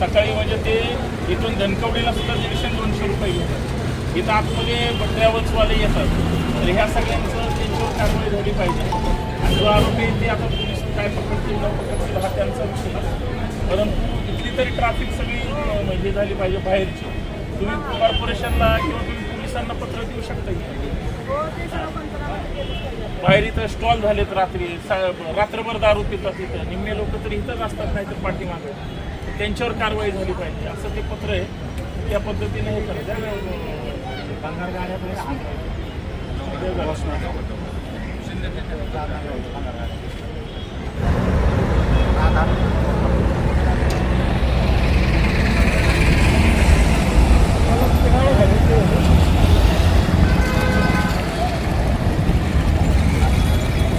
सकाळी म्हणजे ते इथून धनकवडीला सुद्धा दीडशे दोनशे रुपये घेतात इथं आतमध्ये ट्रॅव्हल्सवाले येतात. तर ह्या सगळ्यांचं त्यांच्यावर कारवाई झाली पाहिजे. आणि जो आरोपी ते आता पोलीस काय पकडतील न पकडतील हा त्यांचा विषय परंतु इथली तरी ट्रॅफिक सगळी हे म्हणजे झाली पाहिजे बाहेरची. तुम्ही कॉर्पोरेशनला किंवा तुम्ही पोलिसांना पत्र देऊ शकता की बाहेर इथं स्टॉल झालेत रात्री सा- रात्रभर दारू पितात इथं. निम्मे लोक तर इथंच असतात नाही तर पाठीमागे. त्यांच्यावर कारवाई झाली पाहिजे. असं ते पत्र आहे. त्या पद्धतीने हे करायचं.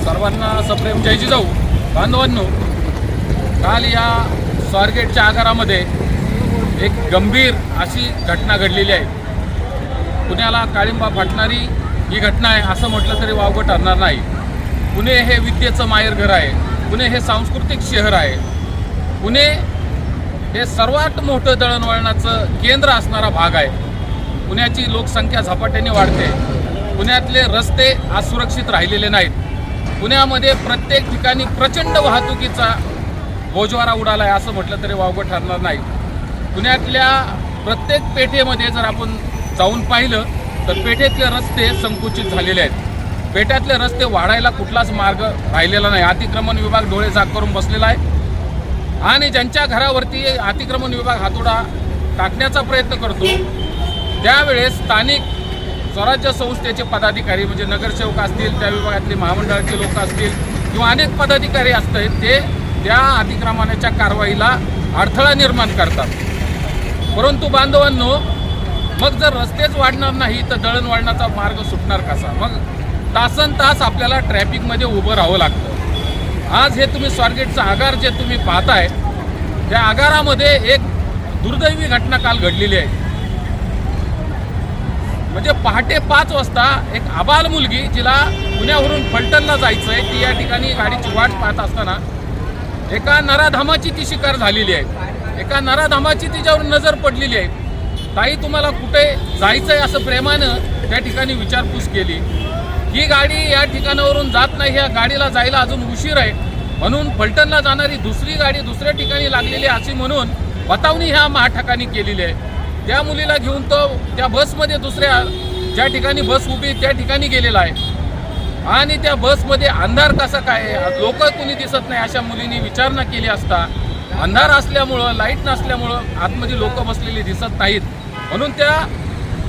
सर्वांना सप्रेम. जय जिजाऊ. बांधवांनो काल या स्वारगेटच्या आगारामध्ये एक गंभीर अशी घटना घडलेली आहे. पुण्याला काळिंबा फाटणारी ही घटना आहे असं म्हटलं तरी वावगं ठरणार नाही. पुणे हे विद्येचं माहेरघर आहे. पुणे हे सांस्कृतिक शहर आहे. पुणे हे सर्वात मोठं दळणवळणाचं केंद्र असणारा भाग आहे. पुण्याची लोकसंख्या झपाट्याने वाढते. पुण्यातले रस्ते असुरक्षित राहिलेले नाहीत. पुण्यामध्ये प्रत्येक ठिकाणी प्रचंड वाहतुकीचा बोजवारा उडाला आहे असं म्हटलं तरी वावगं ठरणार नाही. पुण्यातल्या प्रत्येक पेठेमध्ये जर आपण जाऊन पाहिलं तर पेठेतले रस्ते संकुचित झालेले आहेत. पेट्यातले रस्ते वाढायला कुठलाच मार्ग राहिलेला नाही. अतिक्रमण विभाग डोळे जाग करून बसलेला आहे. आणि ज्यांच्या घरावरती अतिक्रमण विभाग हातोडा टाकण्याचा प्रयत्न करतो त्यावेळेस स्थानिक स्वराज्य संस्थेचे पदाधिकारी म्हणजे नगरसेवक असतील त्या विभागातले महामंडळाचे लोक असतील किंवा अनेक पदाधिकारी असतात ते त्या अतिक्रमणाच्या कारवाईला अडथळा निर्माण करतात. परंतु बांधवांनो मग जर रस्तेच वाढणार नाही तर दळणवळणाचा मार्ग सुटणार कसा? मग तासन तास आपल्याला ट्रॅफिकमध्ये उभं राहावं लागतं. आज हे तुम्ही स्वारगेटचा आगार जे तुम्ही पाहताय त्या आगारामध्ये एक दुर्दैवी घटना काल घडलेली आहे. म्हणजे पहाटे पाच वाजता एक आबाल मुलगी जिला पुण्यावरून फलटणला जायचं आहे ती या ठिकाणी गाडीची वाट पाहत असताना एका नराधामाची ती शिकार झालेली आहे. एका नराधामाची तिच्यावर नजर पडलेली आहे. ताई तुम्हाला कुठे जायचं आहे असं प्रेमानं त्या ठिकाणी विचारपूस केली. ही गाडी या ठिकाणावरून जात नाही या गाडीला जायला अजून उशीर आहे. म्हणून फलटणला जाणारी दुसरी गाडी दुसऱ्या ठिकाणी लागलेली अशी म्हणून बतावणी ह्या महाठकाने केलेली आहे. त्या मुलीला घेऊन तो त्या बसमध्ये दुसऱ्या ज्या ठिकाणी बस उभी त्या ठिकाणी गेलेला आहे. आणि त्या बसमध्ये अंधार कसा काय लोक कुणी दिसत नाही अशा मुलींनी विचारणा केली असता. अंधार असल्यामुळं लाइट नसल्यामुळं आतमध्ये लोक बसलेली दिसत नाहीत. म्हणून त्या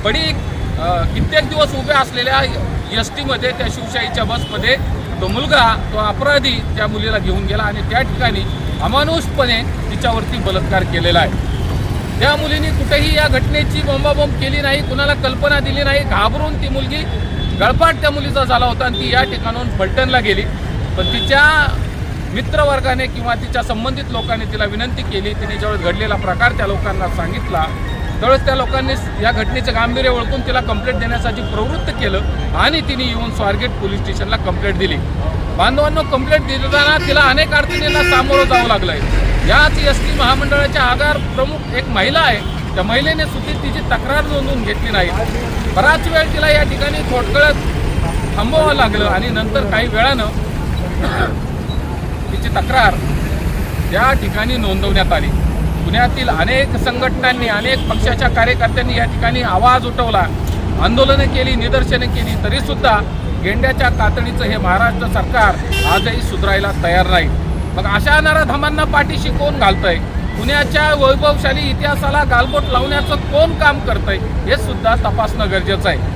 बडी कित्येक दिवस उभ्या असलेल्या एस टीमध्ये त्या शिवशाहीच्या बसमध्ये तो मुलगा तो अपराधी त्या मुलीला घेऊन गेला आणि त्या ठिकाणी अमानुषपणे तिच्यावरती बलात्कार केलेला आहे. त्या मुलीने कुठेही या घटनेची बोंबाबोंब केली नाही कुणाला कल्पना दिली नाही घाबरून ती मुलगी गळपाट त्या मुलीचा झाला होता आणि ती या ठिकाणाहून फलटणला गेली. पण तिच्या मित्रवर्गाने किंवा तिच्या संबंधित लोकांनी तिला विनंती केली. तिने ज्यावेळेस घडलेला प्रकार त्या लोकांना सांगितला त्यावेळेस त्या लोकांनी या घटनेचं गांभीर्य ओळखून तिला कंप्लेंट देण्यासाठी प्रवृत्त केलं आणि तिने येऊन स्वारगेट पोलीस स्टेशनला कंप्लेंट दिली. बांधवांना कंप्लेंट देताना तिला अनेक अडचणींना सामोरं जावं लागलंय. याच एस टी महामंडळाच्या आगार प्रमुख एक महिला आहे त्या महिलेने सुद्धा तिची तक्रार नोंदवून घेतली नाही. बराच वेळ तिला या ठिकाणी थोडकळत थांबवावं लागलं आणि नंतर काही वेळानं तिची तक्रार त्या ठिकाणी नोंदवण्यात आली. पुण्यातील अनेक संघटनांनी अनेक पक्षाच्या कार्यकर्त्यांनी या ठिकाणी आवाज उठवला आंदोलनं केली निदर्शनं केली तरीसुद्धा गेंड्याच्या कातडीचं हे महाराष्ट्र सरकार आजही सुधारायला तयार नाही. मग अशा नराधमांना पाठीशी कोण घालतंय? पुण्याच्या वैभवशाली इतिहासाला गालबोट लावण्याचं कोण काम करतंय हे सुद्धा तपासणं गरजेचं आहे.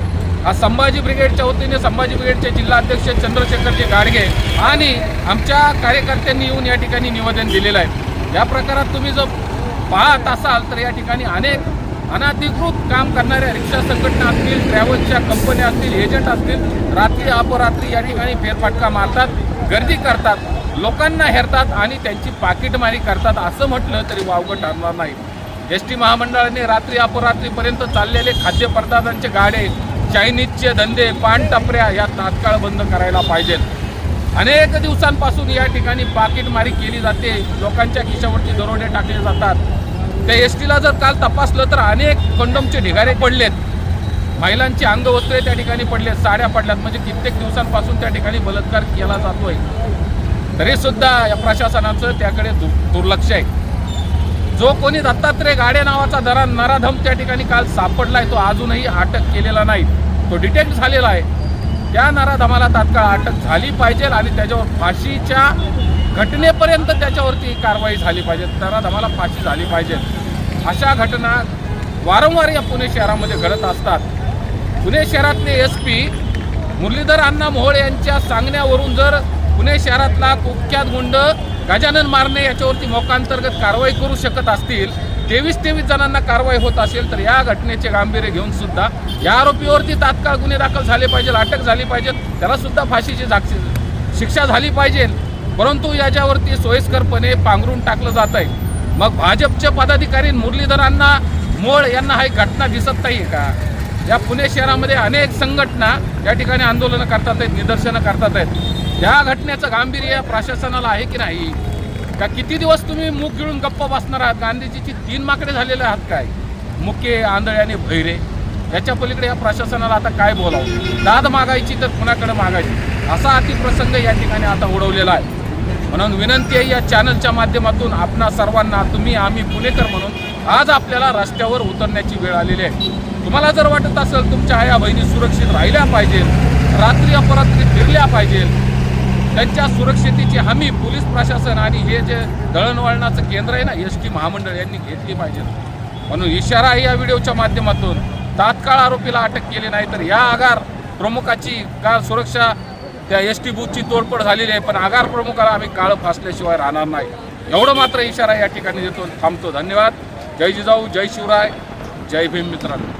आज संभाजी ब्रिगेडच्या वतीने संभाजी ब्रिगेडचे जिल्हाध्यक्ष चंद्रशेखरजी गाडगे आणि आमच्या कार्यकर्त्यांनी येऊन या ठिकाणी निवेदन दिलेलं आहे. या प्रकारात तुम्ही जर पाहत असाल तर या ठिकाणी अनेक अनाधिकृत काम करणाऱ्या रिक्षा संघटना असतील ट्रॅव्हल्सच्या कंपन्या असतील एजंट असतील रात्री अपरात्री या ठिकाणी फेरफटका मारतात गर्दी करतात. लोकांना हेरतात आणि त्यांची पाकिटमारी करतात असं म्हटलं तरी वावगं ठरणार नाही. एस टी महामंडळाने रात्री अपरात्रीपर्यंत चाललेले खाद्यपदार्थांचे गाडे चायनीजचे धंदे पानटपऱ्या या तात्काळ बंद करायला पाहिजेत. अनेक दिवसांपासून या ठिकाणी पाकिटमारी केली जाते. लोकांच्या खिशावरती दरोडे टाकले जातात. त्या एस टीला जर काल तपासलं तर अनेक कंडमचे ढिगारे पडलेत. महिलांची अंगवस्त्रे त्या ठिकाणी पडलेत साड्या पडल्यात. म्हणजे कित्येक दिवसांपासून त्या ठिकाणी बलात्कार केला जातोय. तरीसुद्धा या प्रशासनाचं त्याकडे दु दुर्लक्ष आहे. जो कोणी दत्तात्रय गाडे नावाचा दरा नराधम त्या ठिकाणी काल सापडला आहे तो अजूनही अटक केलेला नाही. तो डिटेक्ट झालेला आहे. त्या नराधमाला तात्काळ अटक झाली पाहिजे आणि त्याच्यावर फाशीच्या घटनेपर्यंत त्याच्यावरती कारवाई झाली पाहिजे. नराधमाला फाशी झाली पाहिजे. अशा घटना वारंवार या पुणे शहरामध्ये घडत असतात. पुणे शहरातले एस पी मुरलीधर अण्णा मोहोळ यांच्या सांगण्यावरून जर पुणे शहरातला कुख्यात गुंड गजानन मारणे याच्यावरती मोकांतर्गत कारवाई करू शकत असतील तेवीस तेवीस जणांना कारवाई होत असेल तर या घटनेचे गांभीर्य घेऊन सुद्धा या आरोपीवरती तात्काळ गुन्हे दाखल झाले पाहिजे अटक झाली पाहिजे त्याला सुद्धा फाशीची जाग- शिक्षा झाली पाहिजे. परंतु याच्यावरती सोयीस्करपणे पांघरून टाकलं जात आहे. मग भाजपचे पदाधिकारी मुरलीधरांना मोळ यांना ही घटना दिसत नाही का? या पुणे शहरामध्ये अनेक संघटना या ठिकाणी आंदोलनं करतात आहेत निदर्शनं करतात आहेत. या घटनेचं गांभीर्य प्रशासनाला आहे की नाही? का किती दिवस तुम्ही मुख गिळून गप्प बसणार आहात? गांधीजीची तीन माकडे झालेले आहात काय? मुके आंधळे आणि भैरे. याच्या पलीकडे या प्रशासनाला आता काय बोलावं? दाद मागायची तर कुणाकडे मागायची? असा अतिप्रसंग या ठिकाणी आता उडवलेला आहे. म्हणून विनंती आहे या चॅनलच्या माध्यमातून आपणा सर्वांना तुम्ही आम्ही पुणेकर म्हणून आज आपल्याला रस्त्यावर उतरण्याची वेळ आलेली आहे. तुम्हाला जर वाटत असेल तुमच्या आया बहिणी सुरक्षित राहिल्या पाहिजेत रात्री अपरात्री फिरल्या पाहिजे त्यांच्या सुरक्षितेची हमी पोलीस प्रशासन आणि हे जे दळणवळणाचं केंद्र आहे ना एस टी महामंडळ यांनी घेतली पाहिजे. म्हणून इशारा आहे या व्हिडिओच्या माध्यमातून तात्काळ आरोपीला अटक केली नाही तर या आगार प्रमुखाची का सुरक्षा त्या एस टी बूथची तोडफोड झालेली आहे पण आगार प्रमुखाला आम्ही काळं फासल्याशिवाय राहणार नाही. एवढं मात्र इशारा या ठिकाणी देतो. थांबतो. धन्यवाद. जय जिजाऊ जय शिवराय. जय भीम मित्रांनो.